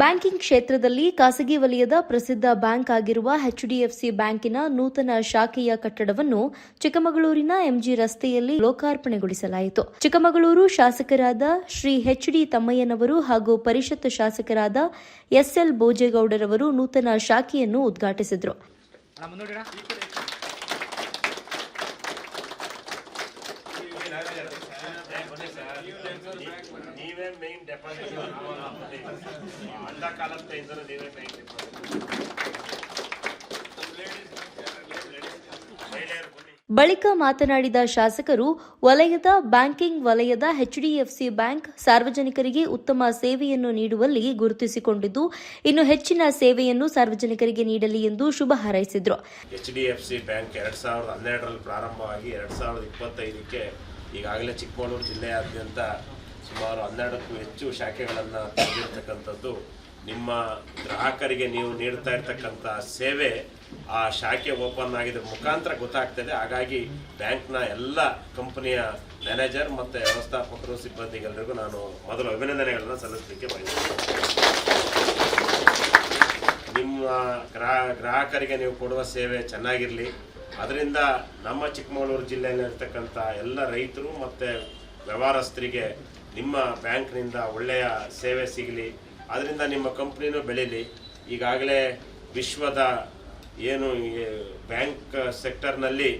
Banking ಕ್ಷೇತ್ರದಲ್ಲಿ ಖಾಸಗಿ ವಲಯದ ಪ್ರಸಿದ್ಧ ಬ್ಯಾಂಕ್ ಆಗಿರುವ ಎಚ್ಡಿಎಫ್ಸಿ ಬ್ಯಾಂಕಿನ ನೂತನ ಶಾಖೆಯ ಕಟ್ಟಡವನ್ನು ಚಿಕ್ಕಮಗಳೂರಿನ ಎಂಜಿ ರಸ್ತೆಯಲ್ಲಿ ಲೋಕಾರ್ಪಣೆಗೊಳಿಸಲಾಯಿತು. ಚಿಕ್ಕಮಗಳೂರು ಶಾಸಕರಾದ ಶ್ರೀ ಎಚ್ಡಿ ತಮ್ಮಯ್ಯನವರು ಹಾಗೂ ಪರಿಷತ್ ಶಾಸಕರಾದ ಎಸ್ಎಲ್ ಬೋಜೇಗೌಡರವರು ನೂತನ ಶಾಖೆಯನ್ನು ಉದ್ಘಾಟಿಸಿದರು. ನೀವೇ ಮೇನ್ ಡೆಪಾಸಿಟ್ ಅಂಡ ಕಾಲಂತ ಇದ್ದರೆ ನೀವೇ ಮೇನ್ ಡೆಪಾಸಿಟ್ ಬಳಿಕ ಮಾತನಾಡಿದ ಶಾಸಕರು ವಲಯದ ಬ್ಯಾಂಕಿಂಗ್ ವಲಯದ ಎಚ್ಡಿಎಫ್ಸಿ ಬ್ಯಾಂಕ್ ಸಾರ್ವಜನಿಕರಿಗೆ ಉತ್ತಮ ಸೇವೆಯನ್ನು ನೀಡುವಲ್ಲಿ ಗುರುತಿಸಿಕೊಂಡಿದ್ದು ಇನ್ನು ಹೆಚ್ಚಿನ ಸೇವೆಯನ್ನು ಸಾರ್ವಜನಿಕರಿಗೆ ನೀಡಲಿ ಎಂದು ಶುಭ ಹಾರೈಸಿದರು. H D F C bank ಎರಡ್ ಸಾವಿರದ ಹನ್ನೆರಡರಲ್ಲಿ ಪ್ರಾರಂಭವಾಗಿ ಎರಡ್ ಸಾವಿರದ ಇಪ್ಪತ್ತೈದಕ್ಕೆ ಈಗಾಗಲೇ ಚಿಕ್ಕಮಗಳೂರು ಜಿಲ್ಲೆಯಾದ್ಯಂತ ಸುಮಾರು ಹನ್ನೆರಡಕ್ಕೂ ಹೆಚ್ಚು ಶಾಖೆಗಳನ್ನು ತೆಗೆದಿರ್ತಕ್ಕಂಥದ್ದು. ನಿಮ್ಮ ಗ್ರಾಹಕರಿಗೆ ನೀವು ನೀಡ್ತಾ ಇರ್ತಕ್ಕಂಥ ಸೇವೆ ಆ ಶಾಖೆ ಓಪನ್ ಆಗಿದ ಮುಖಾಂತರ ಗೊತ್ತಾಗ್ತದೆ. ಹಾಗಾಗಿ ಬ್ಯಾಂಕ್ನ ಎಲ್ಲ ಕಂಪನಿಯ ಮ್ಯಾನೇಜರ್ ಮತ್ತು ವ್ಯವಸ್ಥಾಪಕರು ಸಿಬ್ಬಂದಿಗೆಲ್ಲರಿಗೂ ನಾನು ಮೊದಲು ಅಭಿನಂದನೆಗಳನ್ನು ಸಲ್ಲಿಸಲಿಕ್ಕೆ ಬಯಸ್ತೇನೆ. ನಿಮ್ಮ ಗ್ರಾಹ ಗ್ರಾಹಕರಿಗೆ ನೀವು ಕೊಡುವ ಸೇವೆ ಚೆನ್ನಾಗಿರಲಿ. ಅದರಿಂದ ನಮ್ಮ ಚಿಕ್ಕಮಗಳೂರು ಜಿಲ್ಲೆಯಲ್ಲಿರ್ತಕ್ಕಂಥ ಎಲ್ಲ ರೈತರು ಮತ್ತು ವ್ಯವಹಾರಸ್ಥರಿಗೆ ನಿಮ್ಮ ಬ್ಯಾಂಕ್ನಿಂದ ಒಳ್ಳೆಯ ಸೇವೆ ಸಿಗಲಿ, ಅದರಿಂದ ನಿಮ್ಮ ಕಂಪ್ನಿನೂ ಬೆಳೀಲಿ. ಈಗಾಗಲೇ ವಿಶ್ವದ ಏನು ಬ್ಯಾಂಕ್ ಸೆಕ್ಟರ್ನಲ್ಲಿ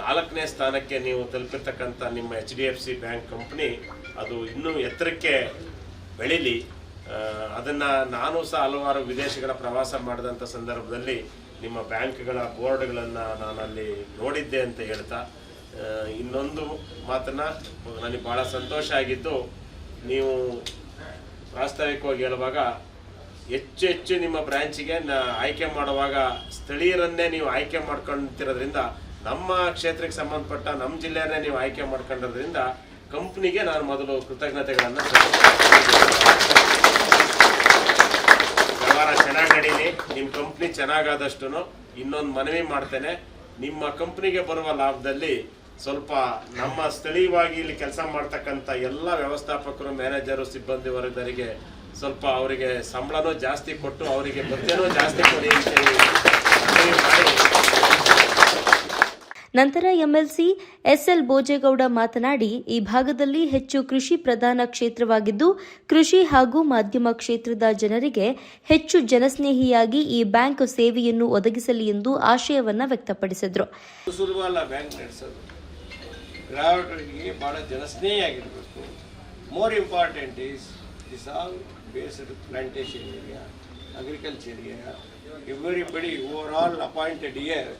ನಾಲ್ಕನೇ ಸ್ಥಾನಕ್ಕೆ ನೀವು ತಲುಪಿರ್ತಕ್ಕಂಥ ನಿಮ್ಮ H D F C bank company ಅದು ಇನ್ನೂ ಎತ್ತರಕ್ಕೆ ಬೆಳೀಲಿ. ಅದನ್ನ ನಾನು ಸಹ ಹಲವಾರು ವಿದೇಶಗಳ ಪ್ರವಾಸ ಮಾಡಿದಂಥ ಸಂದರ್ಭದಲ್ಲಿ ನಿಮ್ಮ ಬ್ಯಾಂಕ್ಗಳ ಬೋರ್ಡ್ಗಳನ್ನು ನಾನು ಅಲ್ಲಿ ನೋಡಿದ್ದೆ ಅಂತ ಹೇಳ್ತಾ ಇನ್ನೊಂದು ಮಾತನ್ನ ನನಗೆ ಭಾಳ ಸಂತೋಷ ಆಗಿದ್ದು, ನೀವು ಪ್ರಾಸ್ತಾವಿಕವಾಗಿ ಹೇಳುವಾಗ ಹೆಚ್ಚು ಹೆಚ್ಚು ನಿಮ್ಮ ಬ್ರಾಂಚಿಗೆ ನ ಆಯ್ಕೆ ಮಾಡುವಾಗ ಸ್ಥಳೀಯರನ್ನೇ ನೀವು ಆಯ್ಕೆ ಮಾಡ್ಕೊಂತಿರೋದ್ರಿಂದ, ನಮ್ಮ ಕ್ಷೇತ್ರಕ್ಕೆ ಸಂಬಂಧಪಟ್ಟ ನಮ್ಮ ಜಿಲ್ಲೆಯನ್ನೇ ನೀವು ಆಯ್ಕೆ ಮಾಡ್ಕೊಂಡಿರೋದ್ರಿಂದ ಕಂಪ್ನಿಗೆ ನಾನು ಮೊದಲು ಕೃತಜ್ಞತೆಗಳನ್ನು ವ್ಯವಹಾರ ಚೆನ್ನಾಗಿ ನಡೀಲಿ ನಿಮ್ಮ ಕಂಪ್ನಿ ಚೆನ್ನಾಗಾದಷ್ಟು ಇನ್ನೊಂದು ಮನವಿ ಮಾಡ್ತೇನೆ. ನಿಮ್ಮ ಕಂಪ್ನಿಗೆ ಬರುವ ಲಾಭದಲ್ಲಿ ಸ್ವಲ್ಪ ನಮ್ಮ ಸ್ಥಳೀಯವಾಗಿ ಇಲ್ಲಿ ಕೆಲಸ ಮಾಡ್ತಕ್ಕಂಥ ಎಲ್ಲ ವ್ಯವಸ್ಥಾಪಕರು, ಮ್ಯಾನೇಜರು, ಸಿಬ್ಬಂದಿ ವರ್ಗದವರಿಗೆ ಸ್ವಲ್ಪ ಅವರಿಗೆ ಸಂಬಳನೂ ಜಾಸ್ತಿ ಕೊಟ್ಟು ಅವರಿಗೆ ಭತ್ಯೆನೂ ಜಾಸ್ತಿ ಕೊಡಿ ಅಂತೇಳಿ ಮಾಡಿ ನಂತರ ಎಂಎಲ್ಸಿ ಎಸ್ಎಲ್ ಬೋಜೇಗೌಡ ಮಾತನಾಡಿ, ಈ ಭಾಗದಲ್ಲಿ ಹೆಚ್ಚು ಕೃಷಿ ಪ್ರಧಾನ ಕ್ಷೇತ್ರವಾಗಿದ್ದು, ಕೃಷಿ ಹಾಗೂ ಮಾಧ್ಯಮ ಕ್ಷೇತ್ರದ ಜನರಿಗೆ ಹೆಚ್ಚು ಜನಸ್ನೇಹಿಯಾಗಿ ಈ ಬ್ಯಾಂಕ್ ಸೇವೆಯನ್ನು ಒದಗಿಸಲಿ ಎಂದು ಆಶಯವನ್ನ ವ್ಯಕ್ತಪಡಿಸಿದರು. ಗ್ರಾಹಕರಿಗೆ ಭಾಳ ಜನಸ್ನೇಹಿಯಾಗಿರಬೇಕು. More important is this all based area agriculture area everybody over all appointed year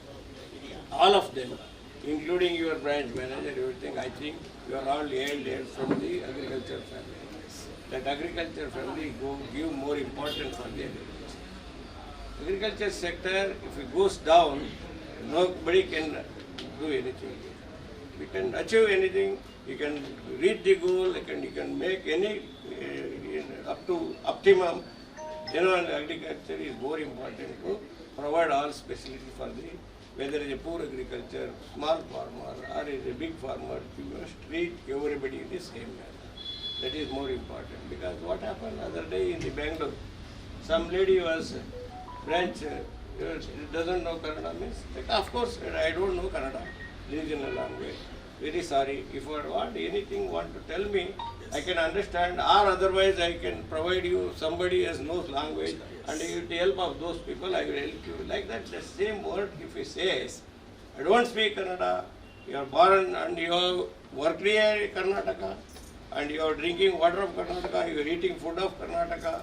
all of them, including your branch manager, everything, I think you are all hailed from the agriculture family. That agriculture family go give more importance for the agriculture. Sector, if it goes down, nobody can do anything. You can achieve anything, you can reach the goal, you can, you can make any, uh, up to optimum. General agriculture is more important to provide all facility for the, whether it's a poor agriculture, small farmer, or it's a big farmer, you must treat everybody in the same manner. That is more important, because what happened other day in the Bangalore, some lady was branch, uh, doesn't know Kannada means, like, of course, I don't know Kannada, regional language. Very sorry, if you want anything, want to tell me, I can understand, or otherwise I can provide you, somebody has knows language, and with the help of those people, I will help you. Like that, the same word, if he says, I don't speak Kannada, you are born and you have worked here in Karnataka, and you are drinking water of Karnataka, you are eating food of Karnataka,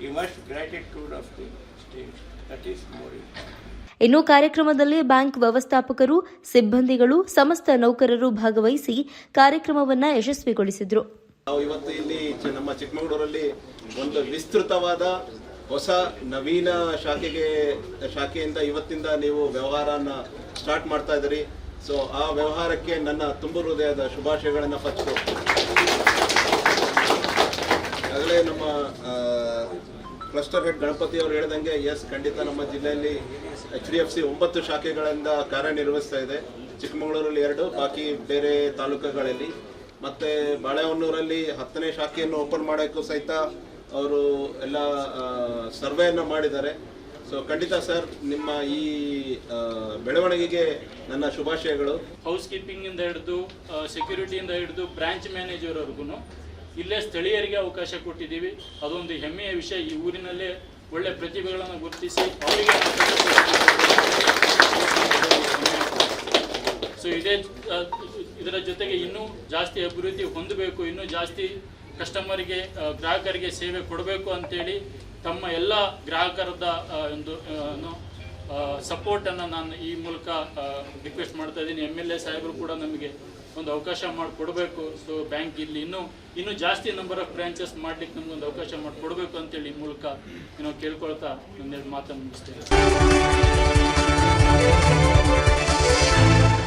you must gratitude of the state. That is more important. ಇನ್ನು ಕಾರ್ಯಕ್ರಮದಲ್ಲಿ bank ವ್ಯವಸ್ಥಾಪಕರು ಸಿಬ್ಬಂದಿಗಳು ಸಮಸ್ತ ನೌಕರರು ಭಾಗವಹಿಸಿ ಕಾರ್ಯಕ್ರಮವನ್ನು ಯಶಸ್ವಿಗೊಳಿಸಿದರು ನಾವು ಇವತ್ತು ಇಲ್ಲಿ ನಮ್ಮ ಚಿಕ್ಕಮಗಳೂರಲ್ಲಿ ಒಂದು ವಿಸ್ತೃತವಾದ ಹೊಸ ನವೀನ ಶಾಖೆಗೆ, ಶಾಖೆಯಿಂದ ಇವತ್ತಿಂದ ನೀವು ವ್ಯವಹಾರನ ಸ್ಟಾರ್ಟ್ ಮಾಡ್ತಾ ಇದ್ದೀರಿ. ಸೊ ಆ ವ್ಯವಹಾರಕ್ಕೆ ನನ್ನ ತುಂಬ ಹೃದಯದ ಶುಭಾಶಯಗಳನ್ನು ಪಚ್ಚು ಆಗಲೇ ನಮ್ಮ ಕ್ಲಸ್ಟರ್ ಹೆಡ್ ಗಣಪತಿ ಅವರು ಹೇಳ್ದಂಗೆ ಎಸ್ ಖಂಡಿತ ನಮ್ಮ ಜಿಲ್ಲೆಯಲ್ಲಿ ಎಚ್ ಡಿ ಎಫ್ ಸಿ ಒಂಬತ್ತು ಶಾಖೆಗಳಿಂದ ಕಾರ್ಯನಿರ್ವಹಿಸ್ತಾ ಇದೆ. ಚಿಕ್ಕಮಗಳೂರಲ್ಲಿ ಎರಡು, ಬಾಕಿ ಬೇರೆ ತಾಲೂಕುಗಳಲ್ಲಿ. ಮತ್ತೆ ಬಾಳೆಹೊನ್ನೂರಲ್ಲಿ ಹತ್ತನೇ ಶಾಖೆಯನ್ನು ಓಪನ್ ಮಾಡೋಕ್ಕೂ ಸಹಿತ ಅವರು ಎಲ್ಲ ಸರ್ವೆಯನ್ನು ಮಾಡಿದ್ದಾರೆ. ಸೊ ಖಂಡಿತ ಸರ್ ನಿಮ್ಮ ಈ ಬೆಳವಣಿಗೆಗೆ ನನ್ನ ಶುಭಾಶಯಗಳು. ಹೌಸ್ ಕೀಪಿಂಗ್ ಇಂದ ಹಿಡಿದು ಸೆಕ್ಯೂರಿಟಿಯಿಂದ ಹಿಡಿದು ಬ್ರಾಂಚ್ ಮ್ಯಾನೇಜರ್ವರೆಗೂ ಇಲ್ಲೇ ಸ್ಥಳೀಯರಿಗೆ ಅವಕಾಶ ಕೊಟ್ಟಿದ್ದೀವಿ. ಅದೊಂದು ಹೆಮ್ಮೆಯ ವಿಷಯ. ಈ ಊರಿನಲ್ಲೇ ಒಳ್ಳೆ ಪ್ರತಿಭೆಗಳನ್ನು ಗುರುತಿಸಿ ಅವರಿಗೆ ಸೊ ಇದೇ ಇದರ ಜೊತೆಗೆ ಇನ್ನೂ ಜಾಸ್ತಿ ಅಭಿವೃದ್ಧಿ ಹೊಂದಬೇಕು, ಇನ್ನೂ ಜಾಸ್ತಿ ಕಸ್ಟಮರಿಗೆ ಗ್ರಾಹಕರಿಗೆ ಸೇವೆ ಕೊಡಬೇಕು ಅಂತೇಳಿ ತಮ್ಮ ಎಲ್ಲ ಗ್ರಾಹಕರದ ಒಂದು ಸಪೋರ್ಟನ್ನು ನಾನು ಈ ಮೂಲಕ ರಿಕ್ವೆಸ್ಟ್ ಮಾಡ್ತಾ ಇದ್ದೀನಿ. ಎಂ ಎಲ್ ಎ ಸಾಹೇಬರು ಕೂಡ ನಮಗೆ ಒಂದು ಅವಕಾಶ ಮಾಡಿಕೊಡ್ಬೇಕು. ಸೊ ಬ್ಯಾಂಕ್ ಇಲ್ಲಿ ಇನ್ನೂ ಇನ್ನೂ ಜಾಸ್ತಿ ನಂಬರ್ ಆಫ್ ಬ್ರಾಂಚಸ್ ಮಾಡ್ಲಿಕ್ಕೆ ಒಂದು ಅವಕಾಶ ಮಾಡಿಕೊಡ್ಬೇಕು ಅಂತೇಳಿ ಈ ಮೂಲಕ ಏನೋ ಕೇಳ್ಕೊಳ್ತಾ ನನ್ನೆರಡು ಮಾತನ್ನು ಮುಗಿಸ್ತೇನೆ.